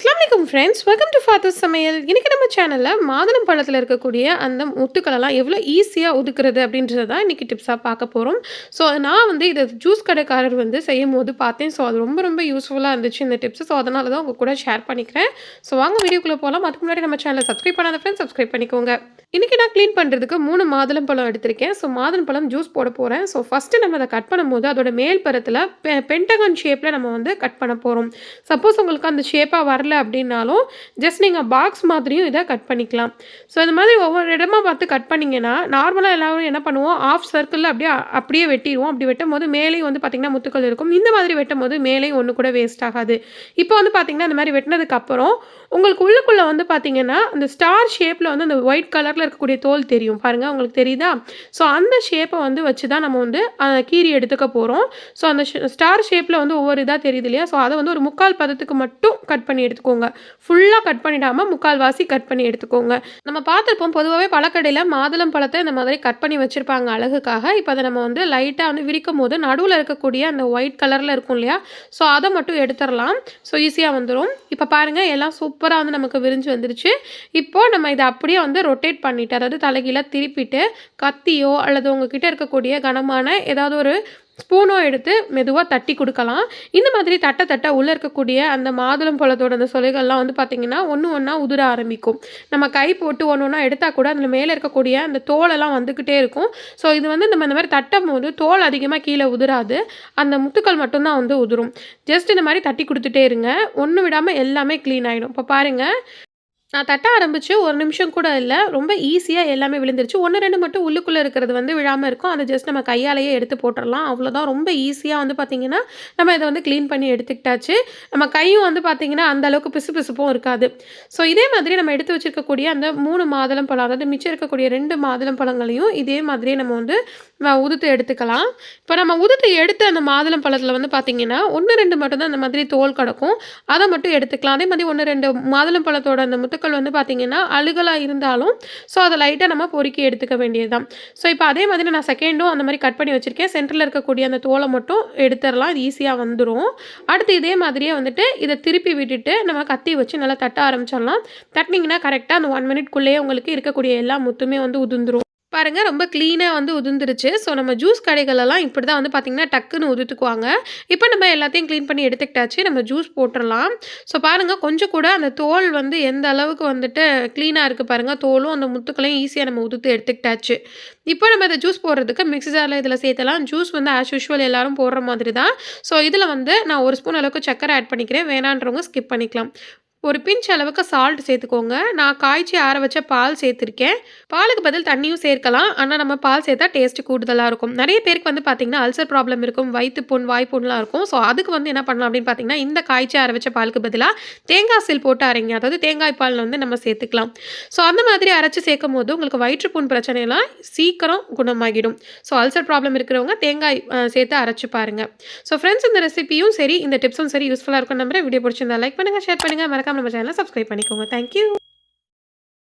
Friends welcome to father சமையல் இன்றைக்கி நம்ம சேனலில் மாதுளம் பழத்தில் இருக்கக்கூடிய அந்த முத்துக்களெல்லாம் எவ்வளோ ஈஸியாக ஒதுக்குறது அப்படின்றத தான் இன்றைக்கி டிப்ஸாக பார்க்க போகிறோம் ஸோ நான் வந்து இதை ஜூஸ் கடைக்காரர் வந்து செய்யும் போது பார்த்தேன். ஸோ அது ரொம்ப ரொம்ப யூஸ்ஃபுல்லாக இருந்துச்சு இந்த டிப்ஸ் ஸோ அதனால தான் உங்கள் கூட ஷேர் பண்ணிக்கிறேன். ஸோ வாங்க வீடியோக்குள்ளே போகலாம் அதுக்கு முன்னாடி நம்ம சேனலை சப்ஸ்கிரைப் பண்ணாத ஃப்ரெண்ட்ஸ் சப்ஸ்கிரைப் பண்ணிக்கோங்க. இன்றைக்கி நான் க்ளீன் பண்ணுறதுக்கு மூணு மாதுளம் பழம் எடுத்திருக்கேன். ஸோ மாதுளம் பழம் ஜூஸ் போட போகிறேன் ஸோ ஃபஸ்ட்டு நம்ம அதை கட் பண்ணும்போது அதோட மேல் பரத்தில் பெ பென்டகன் ஷேப்பில் நம்ம வந்து கட் பண்ண போகிறோம் சப்போஸ் உங்களுக்கு அந்த ஷேப்பாக வரல அப்படின்னாலும் ஜஸ்ட் நீங்கள் பாக்ஸ் மாதிரியும் இதை கட் பண்ணிக்கலாம். ஸோ இந்த மாதிரி ஒவ்வொரு இடமா பார்த்து கட் பண்ணிங்கன்னா நார்மலாக எல்லோரும் என்ன பண்ணுவோம்? ஆஃப் சர்க்கிளில் அப்படியே அப்படியே வெட்டிடுவோம். அப்படி வெட்டும் போது மேலேயும் வந்து பார்த்திங்கன்னா முத்துக்கள் இருக்கும். இந்த மாதிரி வெட்டும் போது மேலேயும் ஒன்று கூட வேஸ்ட் ஆகாது. இப்போ வந்து பார்த்திங்கன்னா இந்த மாதிரி வெட்டினதுக்கப்புறம் உங்களுக்கு உள்ளுக்குள்ளே வந்து பார்த்திங்கன்னா அந்த ஸ்டார் ஷேப்பில் வந்து அந்த ஒயிட் கலரில் இருக்கக்கூடிய தோல் தெரியும். பாருங்கள் உங்களுக்கு தெரியுதா? ஸோ அந்த ஷேப்பை வந்து வச்சு தான் நம்ம வந்து கீரி எடுத்துக்க போகிறோம் ஸோ அந்த ஸ்டார் ஷேப்பில் வந்து ஒவ்வொரு இதாக தெரியுது இல்லையா? ஸோ அதை வந்து ஒரு முக்கால் பதத்துக்கு மட்டும் கட் பண்ணி எடுத்து எடுத்துக்கோங்க. ஃபுல்லாக கட் பண்ணிடாமல் முக்கால்வாசி கட் பண்ணி எடுத்துக்கோங்க. நம்ம பார்த்துருப்போம் பொதுவாகவே பழக்கடையில் மாதுளம் பழத்தை இந்த மாதிரி கட் பண்ணி வச்சுருப்பாங்க அழகுக்காக. இப்போ அதை நம்ம வந்து லைட்டாக வந்து விரிக்கும் போது நடுவில் இருக்கக்கூடிய அந்த ஒயிட் கலரில் இருக்கும் இல்லையா? ஸோ அதை மட்டும் எடுத்துடலாம். ஸோ ஈஸியாக வந்துடும் இப்போ பாருங்கள் எல்லாம் சூப்பராக வந்து நமக்கு விரிஞ்சு வந்துருச்சு. இப்போது நம்ம இதை அப்படியே வந்து ரொட்டேட் பண்ணிவிட்டு அதாவது தலைகீழாக திருப்பிட்டு கத்தியோ அல்லது உங்ககிட்ட இருக்கக்கூடிய கனமான ஏதாவது ஒரு ஸ்பூனும் எடுத்து மெதுவாக தட்டி கொடுக்கலாம். இந்த மாதிரி தட்ட தட்ட உள்ளே இருக்கக்கூடிய அந்த மாதுளம் பழத்தோட அந்த சொலைகள்லாம் வந்து பார்த்திங்கன்னா ஒன்று ஒன்றா உதிர ஆரம்பிக்கும். நம்ம கை போட்டு ஒன்று ஒன்றா எடுத்தால் கூட அதில் மேலே இருக்கக்கூடிய அந்த தோலெல்லாம் வந்துக்கிட்டே இருக்கும். ஸோ இது வந்து நம்ம இந்த மாதிரி தட்டும் போது தோல் அதிகமாக கீழே உதிராது. அந்த முத்துக்கள் மட்டும்தான் வந்து உதிரும். ஜஸ்ட் இந்த மாதிரி தட்டி கொடுத்துட்டே இருங்க. ஒன்று விடாமல் எல்லாமே க்ளீன் ஆகிடும் இப்போ பாருங்கள் நான் தட்ட ஆரம்பித்து ஒரு நிமிஷம் கூட இல்லை. ரொம்ப ஈஸியாக எல்லாமே விழுந்துருச்சு. ஒன்று ரெண்டு மட்டும் உள்ளுக்குள்ளே இருக்கிறது வந்து விழாமல் இருக்கும். அதை ஜஸ்ட் நம்ம கையாலேயே எடுத்து போட்டுடலாம் அவ்வளோதான் ரொம்ப ஈஸியாக வந்து பார்த்திங்கன்னா நம்ம இதை வந்து க்ளீன் பண்ணி எடுத்துக்கிட்டாச்சு. நம்ம கையும் வந்து பார்த்திங்கன்னா அந்த அளவுக்கு பிசு பிசுப்பும் இருக்காது. ஸோ இதே மாதிரி நம்ம எடுத்து வச்சுருக்கக்கூடிய அந்த மூணு மாதுளம் பழம் அதாவது மிச்சம் இருக்கக்கூடிய ரெண்டு மாதுளம் பழங்களையும் இதே மாதிரியே நம்ம வந்து உதுத்து எடுத்துக்கலாம். இப்போ நம்ம உதுத்து எடுத்து அந்த மாதுளம் பழத்தில் வந்து பார்த்திங்கன்னா ஒன்று ரெண்டு மட்டும் தான் அந்த மாதிரி தோல் கிடக்கும். அதை மட்டும் எடுத்துக்கலாம். அதே மாதிரி ஒன்று ரெண்டு மாதுளம் பழத்தோட அந்த முத்து முத்துக்கள் வந்து பார்த்திங்கன்னா அழுகலாக இருந்தாலும் ஸோ அதை லைட்டாக நம்ம பொறுக்கி எடுத்துக்க வேண்டியது தான் ஸோ இப்போ அதே மாதிரி நான் செகண்டும் அந்த மாதிரி கட் பண்ணி வச்சுருக்கேன். சென்டரில் இருக்கக்கூடிய அந்த தோலை மட்டும் எடுத்துடலாம். இது ஈஸியாக வந்துடும் அடுத்து இதே மாதிரியே வந்துட்டு இதை திருப்பி விட்டுட்டு நம்ம கத்தி வச்சு நல்லா தட்ட ஆரம்பிச்சிடலாம். தட்டினீங்கன்னா கரெக்டாக அந்த ஒன் மினிட்குள்ளேயே உங்களுக்கு இருக்கக்கூடிய எல்லா முத்துமே வந்து உதிர்ந்துடும் பாருங்கள் ரொம்ப க்ளீனாக வந்து உதிர்ந்துருச்சு. ஸோ நம்ம ஜூஸ் கடைகளெல்லாம் இப்படி தான் வந்து பார்த்திங்கன்னா டக்குன்னு உதுத்துக்குவாங்க. இப்போ நம்ம எல்லாத்தையும் க்ளீன் பண்ணி எடுத்துக்கிட்டாச்சு நம்ம ஜூஸ் போட்டுடலாம் ஸோ பாருங்கள் கொஞ்சம் கூட அந்த தோல் வந்து எந்த அளவுக்கு வந்துட்டு க்ளீனாக இருக்குது பாருங்கள் தோலும் அந்த முத்துக்களையும் ஈஸியாக நம்ம உதுத்து எடுத்துக்கிட்டாச்சு. இப்போ நம்ம இதை ஜூஸ் போடுறதுக்கு மிக்ஸி ஜாரில் இதில் சேர்த்தலாம். ஜூஸ் வந்து ஆஸ் யூஷுவல் எல்லோரும் போடுற மாதிரி தான் ஸோ இதில் வந்து நான் ஒரு ஸ்பூன் அளவுக்கு சக்கரை ஆட் பண்ணிக்கிறேன். வேணான்றவங்க ஸ்கிப் பண்ணிக்கலாம். ஒரு பிஞ்ச் அளவுக்கு சால்ட் சேர்த்துக்கோங்க. நான் காய்ச்சி ஆற வச்ச பால் சேர்த்துருக்கேன். பாலுக்கு பதில் தண்ணியும் சேர்க்கலாம். ஆனால் நம்ம பால் சேர்த்தா டேஸ்ட்டு கூடுதலாக இருக்கும். நிறைய பேருக்கு வந்து பார்த்திங்கன்னா அல்சர் ப்ராப்ளம் இருக்கும் வயிற்று புண் வாய்ப்புண்லாம் இருக்கும். ஸோ அதுக்கு வந்து என்ன பண்ணலாம் அப்படின்னு பார்த்தீங்கன்னா இந்த காய்ச்சி ஆற வச்ச பாலுக்கு பதிலாக தேங்காய் சில் போட்டு அரைங்க. அதாவது தேங்காய் பால் வந்து நம்ம சேர்த்துக்கலாம். ஸோ அந்த மாதிரி அரைச்சி சேர்க்கும் போது உங்களுக்கு வயிற்றுப்புண் பிரச்சனையெல்லாம் சீக்கிரம் குணமாகிடும். ஸோ அல்சர் ப்ராப்ளம் இருக்கிறவங்க தேங்காய் சேர்த்து அரைச்சி பாருங்கள் ஸோ ஃப்ரெண்ட்ஸ் இந்த ரெசிபியும் சரி இந்த டிப்ஸும் சரி யூஸ்ஃபுல்லாக இருக்கும் நம்புறேன். வீடியோ பிடிச்சிருந்தா லைக் பண்ணுங்கள் ஷேர் பண்ணுங்கள் மறக்காம மறக்காமல் நம்ம சேனலை சப்ஸ்கிரைப் பண்ணிக்கோங்க. தேங்க்யூ